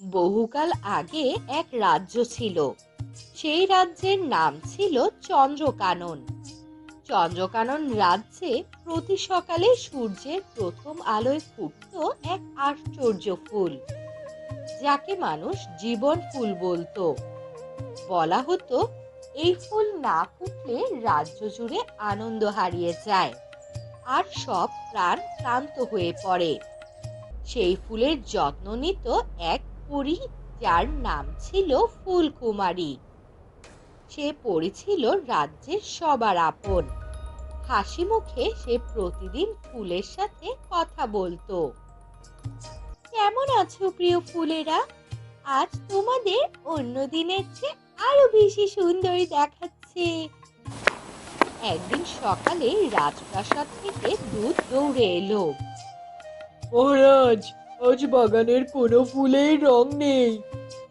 বহুকাল আগে এক রাজ্য ছিল। সেই রাজ্যের নাম ছিল চন্দ্রকানন। চন্দ্রকানন রাজ্যে প্রতি সকালে সূর্যের প্রথম আলোয় ফুটতো এক আশ্চর্য ফুল, যাকে মানুষ জীবন ফুল বলতো। বলা হতো, এই ফুল না ফুটলে রাজ্য জুড়ে আনন্দ হারিয়ে যায় আর সব প্রাণ ক্লান্ত হয়ে পড়ে। সেই ফুলের যত্ন নিত এক পরী, যার নাম ছিল ফুলকুমারী। সে পরী ছিল রাজ্যের সবার আপন। হাসি মুখে সে প্রতিদিন ফুলের সাথে কথা বলতো। কেমন আছো প্রিয় ফুলেরা? আজ তোমাদের অন্য দিনের চেয়ে আরও বেশি সুন্দর দেখাচ্ছে। একদিন সকালে রাজপ্রাসাদ থেকে দুধ দৌড়ে এলো। মহারাজ আজ বাগানের কোনো ফুলের রং নেই,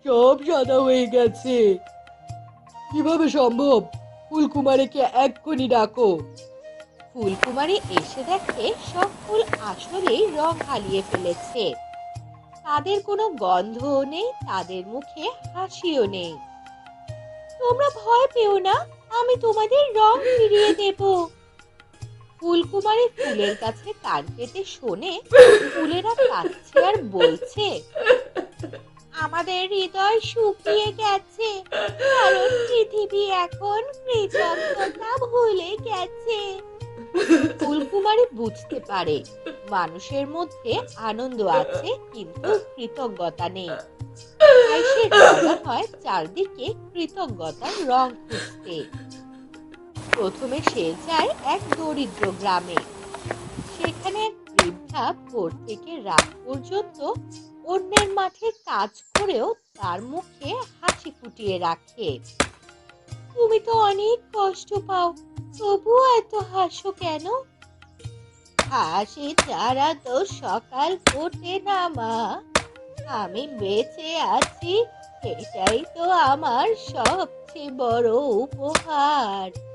সব সাদা হয়ে গেছে। কীভাবে সম্ভব? ফুলকুমারীকে এক্ষুনি ডাকো। ফুলকুমারী এসে দেখে সব ফুল আসলেই রং হারিয়ে ফেলেছে। তাদের কোনো গন্ধও নেই, তাদের মুখে হাসিও নেই। তোমরা ভয় পেও না, আমি তোমাদের রং ফিরিয়ে দেব। ফুলকুমারী ফুলের কাছে কান পেতে শোনে ফুলেরা কাঁদছে আর বলছে আমাদের হৃদয় শুকিয়ে গেছে কারণ পৃথিবী এখন কৃতজ্ঞতা ভুলে গেছে। ফুলকুমারী বুঝতে পারে মানুষের মধ্যে আনন্দ আছে কিন্তু কৃতজ্ঞতা নেই। তাই সে হয় চারদিকে কৃতজ্ঞতার রং খুঁজতে। প্রথমে সে যায় এক দরিদ্র গ্রামে। সেখানে এক বৃদ্ধা ভোর থেকে রাত পর্যন্ত অন্যের মাঠে কাজ করেও তার মুখে হাসি ফুটিয়ে রাখে। তুমি তো অনেক কষ্ট পাও, তবুও এত হাসো কেন? হাসি ছাড়া তো সকাল ফোটে না, মা। আমি বেঁচে আছি, এটাই তো আমার সবচেয়ে বড় উপহার।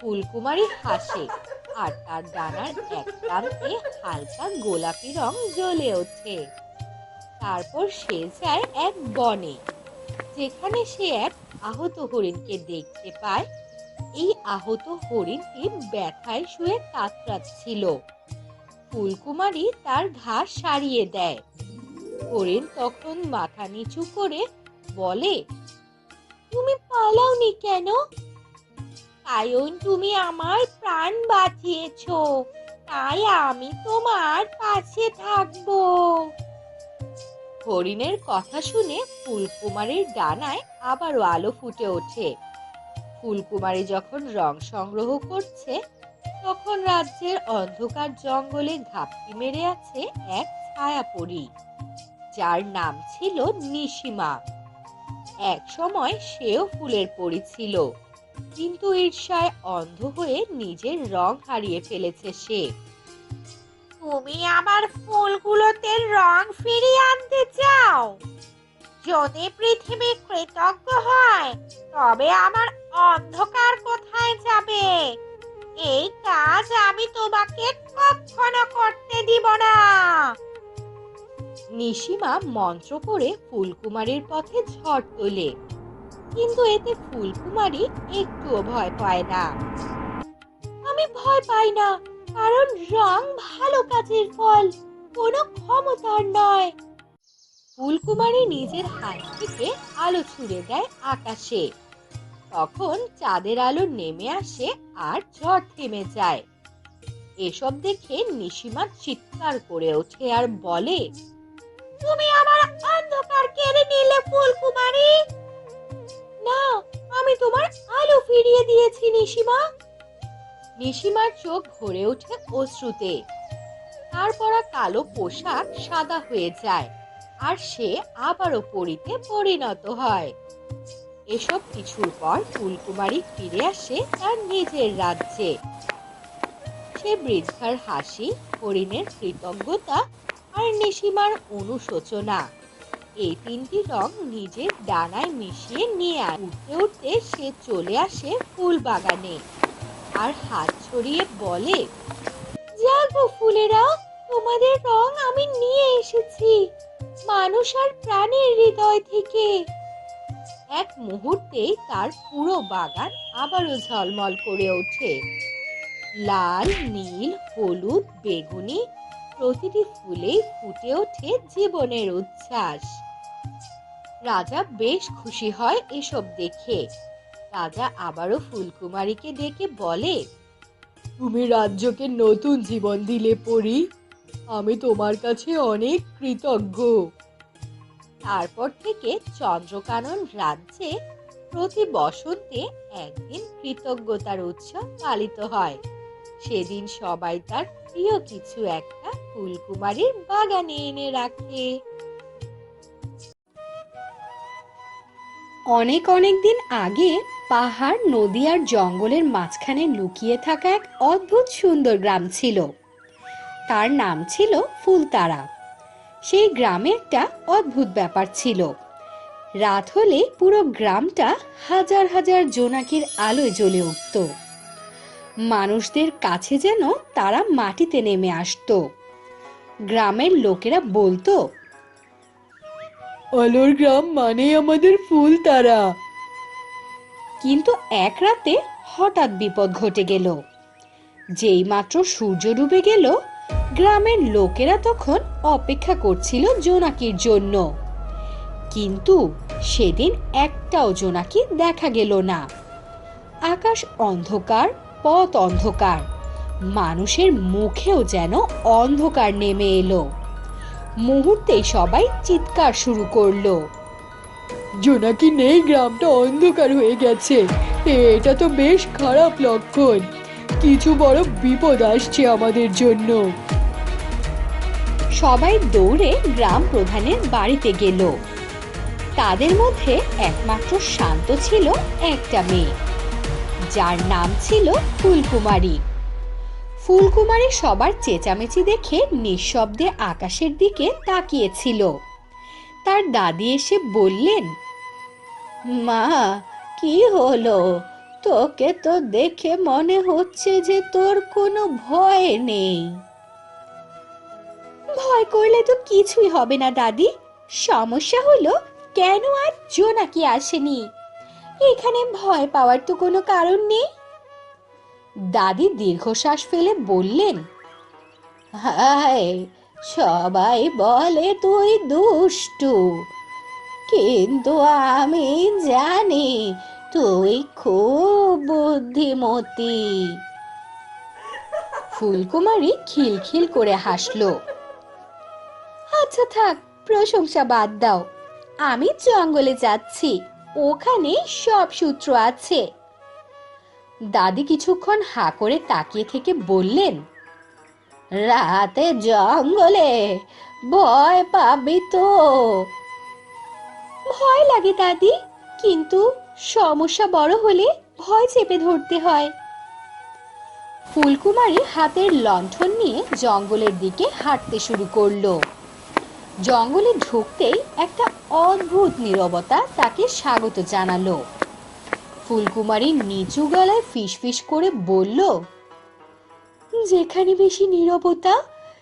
ফুলকুমারী হাসে আর তার ডানার এক প্রান্তে হালকা গোলাপি রং জ্বলে ওঠে। তারপর সে যায় এক বনে, যেখানে সে এক আহত হরিণকে দেখতে পায়। এই আহত হরিণটি ব্যথায় শুয়ে কাতরাচ্ছিল ফুলকুমারী তার ঘাস সারিয়ে দেয়। হরিণ তখন মাথা নিচু করে বলে, তুমি পালাওনি কেন? কারণ তুমি আমার প্রাণ বাঁচিয়েছ, তাই আমি তোমার পাশে থাকব। হরিণের কথা শুনে ফুলকুমারীর ডানায় আবারও আলো ফুটে ওঠে। ফুলকুমারী যখন রং সংগ্রহ করছে, তখন রাজ্যের অন্ধকার জঙ্গলে ঘাপটি মেরে আছে এক ছায়াপরী, যার নাম ছিল নিশিমা। এক সময় সেও ফুলের পরী ছিল। কিন্তু ঈর্ষায় অন্ধ হয়ে নিজের রং হারিয়ে ফেলেছে সে। তুমি আমার ফুলগুলোতে রং ফিরিয়ে আনতে চাও? যদি পৃথিবী কৃতজ্ঞ হয়, তবে আমার অন্ধকার কোথায় যাবে? এই কাজ আমি তোমাকে কখনো করতে দিব না। নিশিমা মন্ত্র করে ফুলকুমারীর পথে ঝড় তোলে। কিন্তু এতে ফুলকুমারী একটুও ভয় পায় না। আমি ভয় পাই না, কারণ রং ভালো কাজের ফল, কোনো ক্ষমতার নয়। ফুলকুমারী নিজের হাত থেকে আলো ছুড়ে দেয় আকাশে। তখন চাঁদের আলো নেমে আসে আর ঝড় থেমে যায়। এসব দেখে নিশিমা চিৎকার করে ওঠে আর বলে, তুমি আমার অন্ধকার কেড়ে নিলে ফুলকুমারী? না, আমি তোমার আলো ফিরিয়ে দিয়েছি, নিশিমা। নিশিমার চোখ ভরে ওঠে অশ্রুতে। তার পরা কালো পোশাক সাদা হয়ে যায়, আর সে আবারও পরিতে পরিণত হয়। এসব কিছুর পর ফুলকুমারী ফিরে আসে তার নিজের রাজ্যে। সে বৃদ্ধার হাসি, হরিণের কৃতজ্ঞতা আর নিশিমার অনুশোচনা। এই তিনটি রং নিজের ডানায় মিশিয়ে নিয়ে আয়। উঠতে উঠতে সে চলে আসে ফুল বাগানে আর হাত ছড়িয়ে বলে জাগো ফুলেরা, তোমাদের রং আমি নিয়ে এসেছি। মানুষ আর প্রাণের হৃদয় থেকে এক মুহূর্তে তার পুরো বাগান আবারও ঝলমল করে ওঠে। লাল, নীল, হলুদ, বেগুনি প্রতিটি ফুলেই ফুটে ওঠে জীবনের উচ্ছ্বাস। রাজা বেশ খুশি হয় এসব দেখে। রাজা আবারও ফুলকুমারীকে ডেকে বলে, তুমি রাজ্যকে নতুন জীবন দিলে পরি, আমি তোমার কাছে অনেক কৃতজ্ঞ। তারপর থেকে চন্দ্রকানন রাজ্যে প্রতি বসন্তে একদিন কৃতজ্ঞতার উৎসব পালিত হয়। সেদিন সবাই তার প্রিয় কিছু একটা ফুলকুমারীর বাগানে এনে রাখে। অনেক অনেক দিন আগে পাহাড়, নদী আর জঙ্গলের মাঝখানে লুকিয়ে থাকা এক অদ্ভুত সুন্দর গ্রাম ছিল। তার নাম ছিল ফুলতারা। সেই গ্রামে একটা অদ্ভুত ব্যাপার ছিল। রাত হলে পুরো গ্রামটা হাজার হাজার জোনাকির আলোয় জ্বলে উঠত। মানুষদের কাছে যেন তারা মাটিতে নেমে আসতো। গ্রামের লোকেরা বলতো আলোর গ্রাম মানেই আমাদের ফুল তারা। কিন্তু এক রাতে হঠাৎ বিপদ ঘটে গেল। যেই মাত্র সূর্য ডুবে গেল, গ্রামের লোকেরা তখন অপেক্ষা করছিল জোনাকির জন্য। কিন্তু সেদিন একটাও জোনাকি দেখা গেল না। আকাশ অন্ধকার, পথ অন্ধকার। মানুষের মুখেও যেন অন্ধকার নেমে এলো। মুহূর্তেই সবাই চিৎকার শুরু করল। জোনাকি নেই গ্রামটা অন্ধকার হয়ে গেছে। এটা তো বেশ খারাপ লক্ষণ। কিছু বড় বিপদ আসছে আমাদের জন্য। সবাই দৌড়ে গ্রাম প্রধানের বাড়িতে গেল। তাদের মধ্যে একমাত্র শান্ত ছিল একটা মেয়ে। যার নাম ছিল ফুলকুমারী। ফুলকুমারী সবার চেঁচামেচি দেখে নিঃশব্দে আকাশের দিকে তাকিয়েছিল। তার দাদি এসে বললেন, মা, কি হলো? তোকে তো দেখে মনে হচ্ছে যে তোর কোনো ভয় নেই। ভয় করলে তো কিছুই হবে না, দাদি। সমস্যা হলো কেন আর জোনাকি আসেনি? এখানে ভয় পাওয়ার তো কোনো কারণ নেই। দাদি দীর্ঘশ্বাস ফেলে বললেন, হায়, সবাই বলে তুই দুষ্টু। কিন্তু আমি জানি তুই খুব বুদ্ধিমতী। ফুলকুমারী খিলখিল করে হাসলো। আচ্ছা থাক, প্রশংসা বাদ দাও। আমি জঙ্গলে যাচ্ছি। ওখানে সব সূত্র আছে। দাদি কিছুক্ষণ হা করে তাকিয়ে থেকে বললেন, রাতে জঙ্গলে ভয় পাবি তো? ভয় লাগে দাদি, কিন্তু সমস্যা বড় হলে ভয় চেপে ধরতে হয়। ফুলকুমারী হাতের লণ্ঠন নিয়ে জঙ্গলের দিকে হাঁটতে শুরু করল। জঙ্গলে ঢুকতেই একটা অদ্ভুত নীরবতা তাকে স্বাগত জানালো। ফুলকুমারী নিচু গলায় ফিসফিস করে বলল, যেখানে বেশি নীরবতা,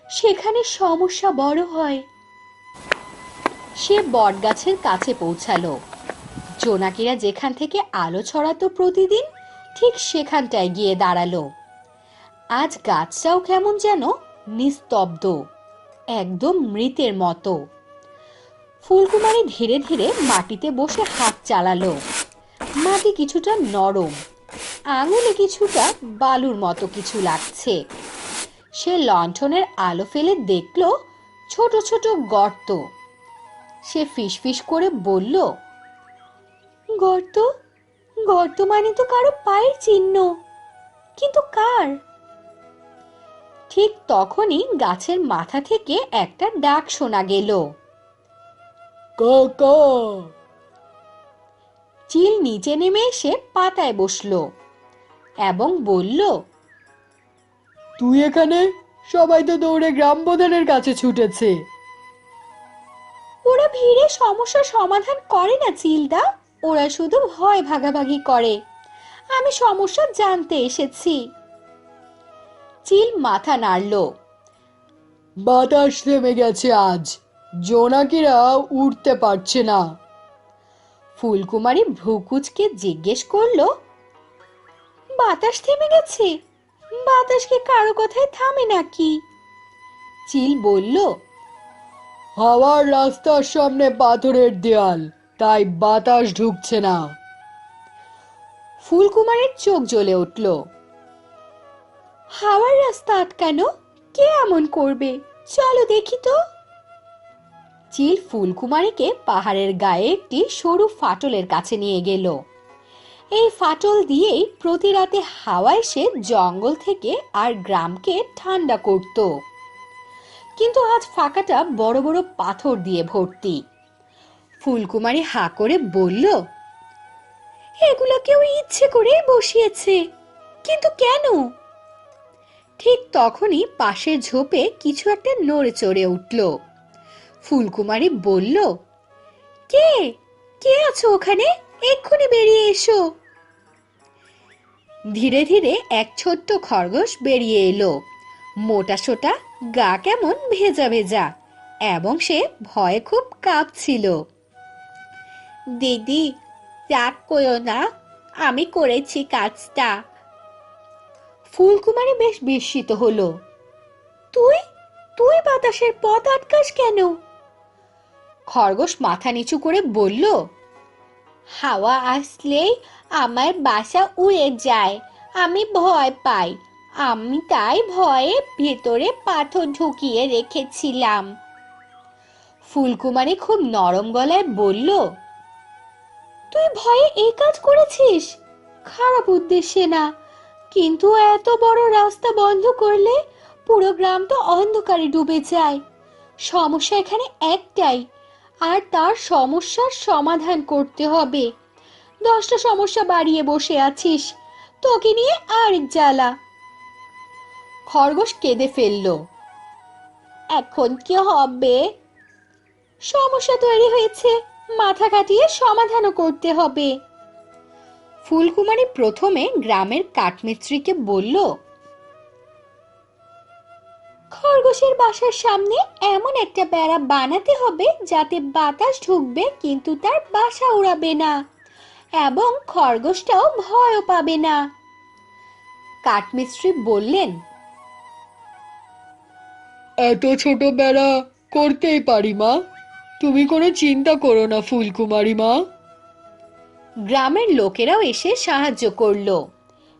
সেখানে সমস্যা বড় হয়। সে বটগাছের কাছে পৌঁছালো। জোনাকিরা যেখান থেকে আলো ছড়াতো প্রতিদিন, ঠিক সেখানটায় গিয়ে দাঁড়াল। আজ গাছটাও কেমন যেন নিস্তব্ধ, একদম মৃতের মতো। ফুলকুমারী ধীরে ধীরে মাটিতে বসে হাত চালালো। মাটি কিছুটা নরম, আঙুলে কিছুটা বালুর মতো কিছু লাগছে। সে লণ্ঠনের আলো ফেলে দেখল ছোট ছোট গর্ত। সে ফিসফিস করে বলল, গর্ত? গর্ত মানে তো কারও পায়ের চিহ্ন। কিন্তু কার? ঠিক তখনই গাছের মাথা থেকে একটা ডাক শোনা গেল। কাকা! চিল নিচে নেমে এসে পাতায় বসল এবং বলল তুই এখানে? সবাই তো দৌড়ে গ্রাম প্রধানের কাছে ছুটেছে। ওরা ভিড়ে সমস্যার সমাধান করে না চিলদা। ওরা শুধু ভয় ভাগাভাগি করে। আমি সমস্যা জানতে এসেছি। চিল মাথা নাড়ল। বাতাস থেমে গেছে আজ। জোনাকিরা উঠতে পারছে না। ফুলকুমারী ভ্রুকুচকে জিজ্ঞেস করল বাতাস থেমে গেছে বাতাস কি কারও কথায় থামে নাকি? চিল বলল হাওয়ার রাস্তার সামনে পাথরের দেয়াল তাই বাতাস ঢুকছে না। ফুলকুমারের চোখ জ্বলে উঠল হাওয়ার রাস্তা আটকানো কে এমন করবে? চলো দেখি তো। চিল ফুলকুমারীকে পাহাড়ের গায়ে একটি সরু ফাটলের কাছে নিয়ে গেল। এই ফাটল দিয়েই প্রতি রাতে হাওয়া এসে জঙ্গল থেকে আর গ্রামকে ঠান্ডা করত। কিন্তু আজ ফাঁকাটা বড় বড় পাথর দিয়ে ভর্তি। ফুলকুমারী হাঁ করে বলল, এগুলো কেউ ইচ্ছে করেই বসিয়েছে, কিন্তু কেন? ঠিক তখনই পাশের ঝোপে কিছু একটা নড়ে চড়ে উঠল। ফুলকুমারী বলল, কে? কে আছো ওখানে? এক্ষুনি বেরিয়ে এসো। ধীরে ধীরে এক ছোট্ট খরগোশ বেরিয়ে এলো। মোটা সোটা, গা কেমন ভেজা ভেজা, এবং সে ভয়ে খুব কাঁপছিল। দিদি, রাগ করো না, আমি করেছি কাজটা। ফুলকুমারী বেশ বিস্মিত হলো। তুই? তুই বাতাসের পথ আটকাস কেন? খরগোশ মাথা নিচু করে বলল, হাওয়া আসলেই আমার বাসা উড়ে যায়। আমি ভয় পাই। আমি তাই ভয়ে ভেতরে পাথর ঢুকিয়ে রেখেছিলাম। ফুলকুমারী খুব নরম গলায় বলল, তুই ভয়ে এই কাজ করেছিস? খারাপ উদ্দেশ্যে না। কিন্তু এত বড় রাস্তা বন্ধ করলে পুরো গ্রাম তো অন্ধকারে ডুবে যায়। সমস্যা এখানে একটাই আর তার সমস্যার সমাধান করতে হবে। দশটা সমস্যা বাড়িয়ে বসে আছিস। তোকে নিয়ে আরেক জ্বালা। খরগোশ কেঁদে ফেলল। এখন কি হবে? সমস্যা তৈরি হয়েছে। মাথা কাটিয়ে সমাধানও করতে হবে। ফুলকুমারী প্রথমে গ্রামের কাঠমিস্ত্রিকে বলল খরগোশের বাসার সামনে এমন একটা বেড়া বানাতে হবে যাতে বাতাস ঢুকবে কিন্তু তার বাসা উড়াবে না এবং খরগোশটাও ভয়ও পাবে না। কাঠমিস্ত্রি বললেন এত ছোট বেড়া করতেই পারি মা। তুমি কোনো চিন্তা করো না ফুলকুমারী মা। গ্রামের লোকেরাও এসে সাহায্য করল।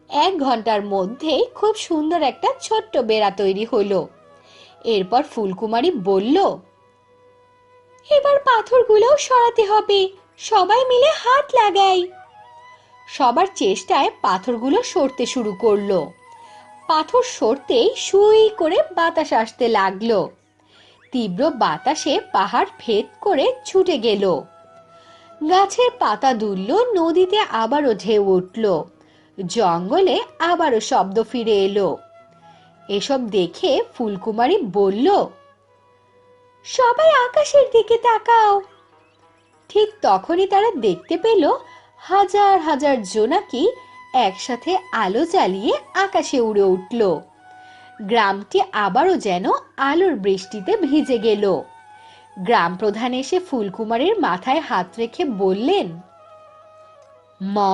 এক ঘণ্টার মধ্যেই খুব সুন্দর একটা ছোট্ট বেড়া তৈরি হলো। এরপর ফুলকুমারী বলল, এবার পাথরগুলোও সরাতে হবে। সবাই মিলে হাত লাগাই। সবার চেষ্টায় পাথরগুলো সরতে শুরু করল। পাথর সরতেই সুই করে বাতাস আসতে লাগল। তীব্র বাতাসে পাহাড় ভেদ করে ছুটে গেল। গাছের পাতা দুলল, নদীতে আবারও ঢেউ উঠল। জঙ্গলে আবারও শব্দ ফিরে এলো। এসব দেখে ফুলকুমারী বলল, সবাই আকাশের দিকে তাকাও। ঠিক তখনই তারা দেখতে পেল হাজার হাজার জোনাকি একসাথে আলো জ্বালিয়ে আকাশে উড়ে উঠল। গ্রামটি আবারও যেন আলোর বৃষ্টিতে ভিজে গেল। গ্রাম প্রধান এসে ফুলকুমারীর মাথায় হাত রেখে বললেন, মা,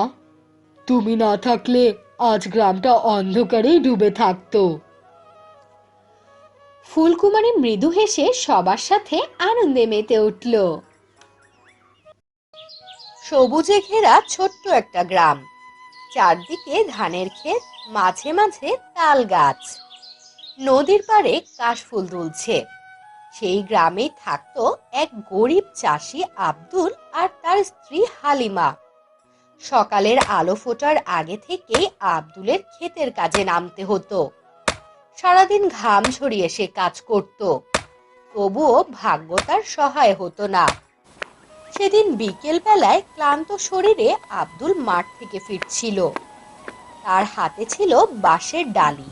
তুমি না থাকলে আজ গ্রামটা অন্ধকারেই ডুবে থাকতো। ফুলকুমারী মৃদু হেসে সবার সাথে আনন্দে মেতে উঠল। সবুজে ঘেরা ছোট্ট একটা গ্রাম। চারদিকে ধানের ক্ষেত, মাঝে মাঝে তাল গাছ। নদীর পাড়ে কাশফুল দুলছে। সেই গ্রামেই থাকতো এক গরিব চাষি আব্দুল আর তার স্ত্রী হালিমা। সকালের আলো ফোটার আগে থেকেই আব্দুলের ক্ষেতের কাজে নামতে হতো। সারাদিন ঘাম ঝরিয়ে সে কাজ করত। তবুও ভাগ্য তার সহায় হতো না। সেদিন বিকেল বেলায় ক্লান্ত শরীরে আব্দুল মাঠ থেকে ফিরছিল। তার হাতে ছিল বাঁশের ডালি।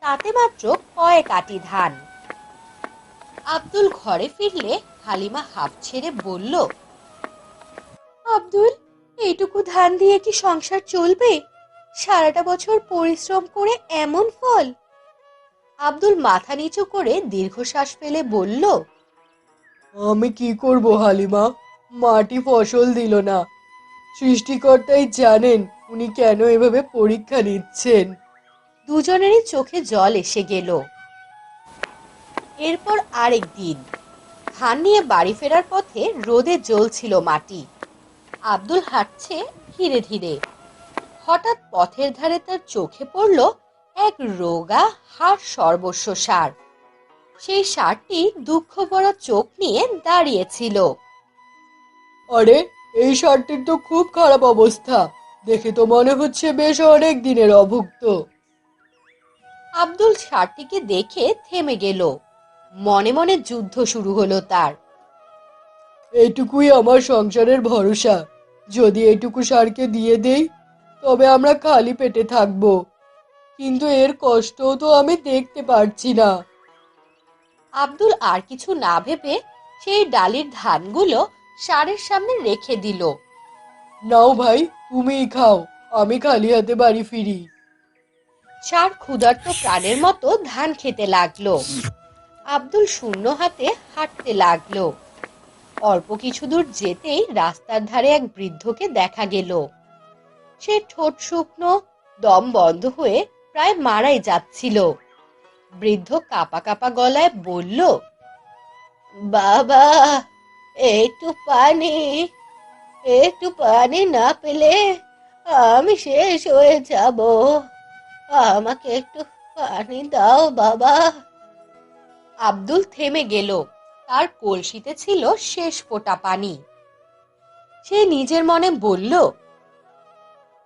তাতে মাত্র কয়েক আটি ধান। আব্দুল ঘরে ফিরলে হালিমা হাফ ছেড়ে বলল, আব্দুল, এইটুকু ধান দিয়ে কি সংসার চলবে? সারাটা বছর পরিশ্রম করে এমন ফল আব্দুল মাথা নিচু করে দীর্ঘশ্বাস ফেলে বলল আমি কি করব হালিমা? মাটি ফসল দিল না। সৃষ্টিকর্তাই জানেন উনি কেন এভাবে পরীক্ষা নিচ্ছেন। দুজনেরই চোখে জল এসে গেল। এরপর আরেক দিন ধান নিয়ে বাড়ি ফেরার পথে রোদে জ্বলছিল মাটি। আব্দুল হাঁটছে ধীরে ধীরে। হঠাৎ পথের ধারে তার চোখে পড়ল এক রোগা হাড় সর্বস্ব সার। সেই সারটি দুঃখ ভরা চোখ নিয়ে দাঁড়িয়েছিল। আরে এই শার্টটির তো খুব খারাপ অবস্থা। দেখে তো মনে হচ্ছে বেশ অনেক দিনের অভুক্ত। আব্দুল সারটিকে দেখে থেমে গেল। মনে মনে যুদ্ধ শুরু হলো তার। এইটুকুই আমার সংসারের ভরসা। যদি এইটুকু সারকে দিয়ে দেই তবে আমরা খালি পেটে থাকব। কিন্তু এর কষ্টও তো আমি দেখতে পারছি না। আব্দুল আর কিছু না ভেবে সেই ডালির ধানগুলো সারের সামনে রেখে দিল। নাও ভাই তুমিই খাও আমি খালি হাতে বাড়ি ফিরি। সার ক্ষুধার্ত প্রাণের মতো ধান খেতে লাগল। আব্দুল শূন্য হাতে হাঁটতে লাগল। অল্প কিছু দূর যেতেই রাস্তার ধারে এক বৃদ্ধকে দেখা গেল। সে ঠোঁট শুকনো দম বন্ধ হয়ে প্রায় মারাই যাচ্ছিল। বৃদ্ধ কাপা কাপা গলায় বলল, বাবা, একটু পানি একটু পানি না পেলে আমি শেষ হয়ে যাব। আমাকে একটু পানি দাও, বাবা। আব্দুল থেমে গেল। তার কলসিতে ছিল শেষ ফোঁটা পানি। সে নিজের মনে বলল,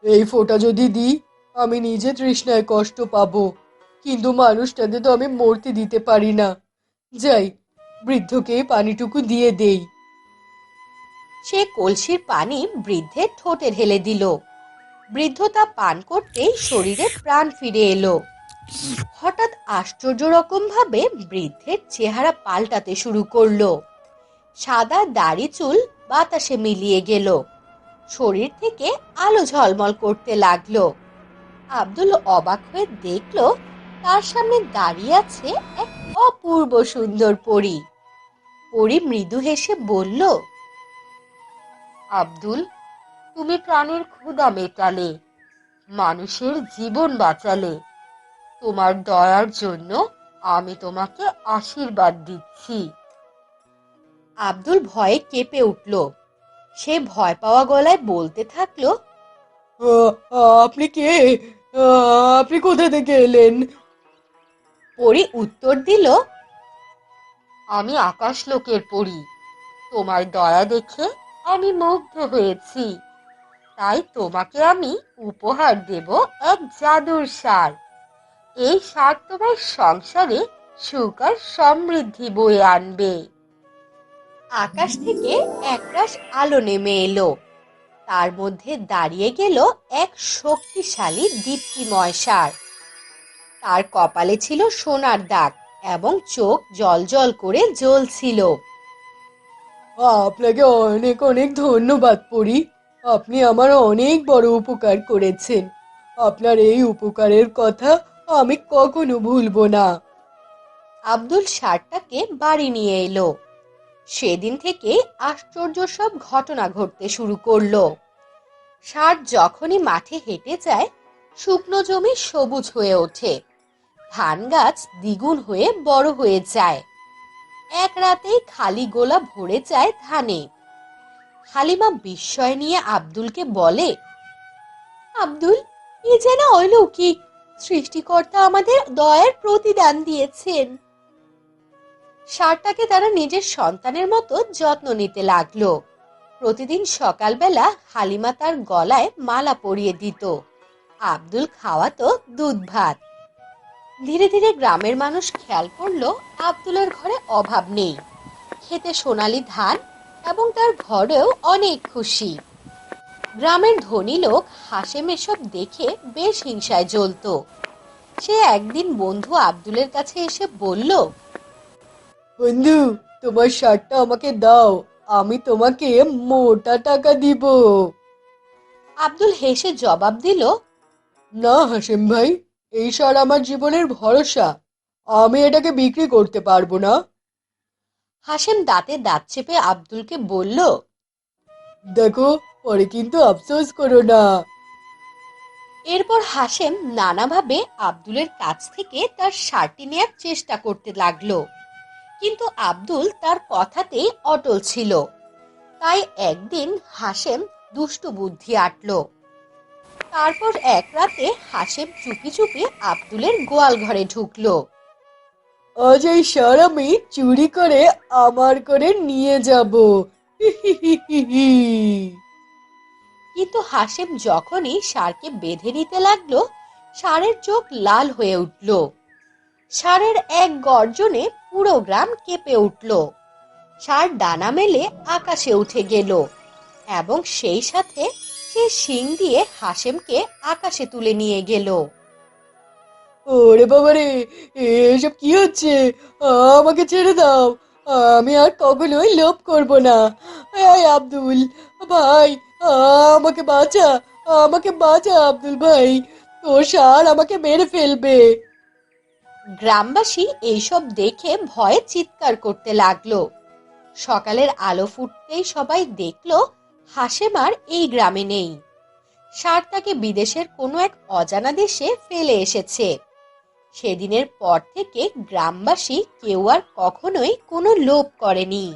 এই ফোঁটা যদি দিই আমি নিজে তৃষ্ণায় কষ্ট পাবো, কিন্তু মানুষটাতে তো আমি মরতে দিতে পারি না। যাই, বৃদ্ধকে পানিটুকু দিয়ে দেই। সে কলসির পানি বৃদ্ধের ঠোঁটে ঢেলে দিল। বৃদ্ধ তা পান করতেই শরীরে প্রাণ ফিরে এলো। হঠাৎ আশ্চর্য রকম ভাবে বৃদ্ধের চেহারা পাল্টাতে শুরু করল। সাদা দাড়ি চুল বাতাসে মিলিয়ে গেল। শরীর থেকে আলো ঝলমল করতে লাগল। আব্দুল অবাক হয়ে দেখল তার সামনে দাঁড়িয়ে আছে এক অপূর্ব সুন্দর পরী। পরী মৃদু হেসে বলল, আব্দুল, তুমি প্রাণের ক্ষুধা মেটালে, মানুষের জীবন বাঁচালে। তোমার দয়ার জন্য আমি তোমাকে আশীর্বাদ দিচ্ছি। আব্দুল ভয়ে কেঁপে উঠল। সে ভয় পাওয়া গলায় বলতে থাকল আপনি কে? আপনি কোথা থেকে এলেন? পরি উত্তর দিল, আমি আকাশ লোকের পড়ি তোমার দয়া দেখে আমি মুগ্ধ হয়েছি। তাই তোমাকে আমি উপহার দেব এক জাদুর সার। এই সার তোমার সংসারে সুখ আর সমৃদ্ধি বয়ে আনবে। আকাশ থেকে একরাশ আলো নেমে এলো। তার মধ্যে দাঁড়িয়ে গেল এক শক্তিশালী দীপ্তিময় সার। তার কপালে ছিল সোনার দাগ এবং চোখ জলজল করে জ্বলছিল। আপনাকে অনেক অনেক ধন্যবাদ পরি। আপনি আমার অনেক বড় উপকার করেছেন। আপনার এই উপকারের কথা আমি কখনো ভুলবো না। আব্দুল ষাটটাকে বাড়ি নিয়ে এলো। সেদিন থেকে আশ্চর্য সব ঘটনা ঘটতে শুরু করল। ষাট যখনই মাঠে হেঁটে যায়, শুকনো জমি সবুজ হয়ে ওঠে। ধান গাছ দ্বিগুণ হয়ে বড় হয়ে যায়। এক রাতেই খালি গোলা ভরে যায় ধানে। হালিমা বিস্ময় নিয়ে আব্দুলকে বলে, আব্দুল, এ যেন অলৌকিক সৃষ্টিকর্তা আমাদের দয়ার প্রতিদান দিয়েছেন। ষাঁড়টাকে তারা নিজের সন্তানের মতো যত্ন নিতে লাগল। প্রতিদিন সকালবেলা হালিমা তার গলায় মালা পরিয়ে দিত। আব্দুল খাওয়াতো দুধ ভাত। ধীরে ধীরে গ্রামের মানুষ খেয়াল করল আব্দুলের ঘরে অভাব নেই। খেতে সোনালি ধান এবং তার ঘরেও অনেক খুশি। গ্রামের ধনী লোক হাসেম এসব দেখে বেশ হিংসায় জ্বলতো। সে একদিন বন্ধু আব্দুলের কাছে এসে বলল বন্ধু তোমার শার্টটা আমাকে দাও। আমি তোমাকে মোটা টাকা দিব। আব্দুল হেসে জবাব দিল না হাসেম ভাই এই সার আমার জীবনের ভরসা। আমি এটাকে বিক্রি করতে পারব না। হাসেম দাঁতে দাঁত চেপে আব্দুলকে বলল দেখো পরে কিন্তু আফসোস করো না। এরপর হাসেম নানাভাবে আব্দুলের কাছ থেকে তার শার্টটি নেয়ার চেষ্টা করতে লাগল। কিন্তু আব্দুল তার কথাতেই অটল ছিল। তাই একদিন হাসেম দুষ্টু বুদ্ধি আটল। তারপর এক রাতে হাসেম চুপি চুপি আব্দুলের গোয়াল ঘরে ঢুকলো। আজ এই সার আমি চুরি করে আমার করে নিয়ে যাব। কিন্তু হাসেম যখনই ষাঁড়কে বেঁধে নিতে লাগল ষাঁড়ের চোখ লাল হয়ে উঠল। ষাঁড়ের এক গর্জনে পুরো গ্রাম কেঁপে উঠল। ষাঁড় ডানা মেলে আকাশে উঠে গেল এবং সেই সাথে সে শিং দিয়ে হাসেমকে আকাশে তুলে নিয়ে গেল। ওরে বাবারে, এসব কি হচ্ছে? আমাকে ছেড়ে দাও। আমি আর কখনোই লোভ করব না। আব্দুল ভাই, আমাকে বাঁচা আমাকে বাঁচা আব্দুল ভাই। তোর সার আমাকে মেরে ফেলবে। গ্রামবাসী এইসব দেখে ভয়ে চিৎকার করতে লাগল। সকালের আলো ফুটতেই সবাই দেখল হাসেমার এই গ্রামে নেই। সার তাকে বিদেশের কোনো এক অজানা দেশে ফেলে এসেছে। সেদিনের পর থেকে গ্রামবাসী কেউ আর কখনোই কোনো লোভ করেনি।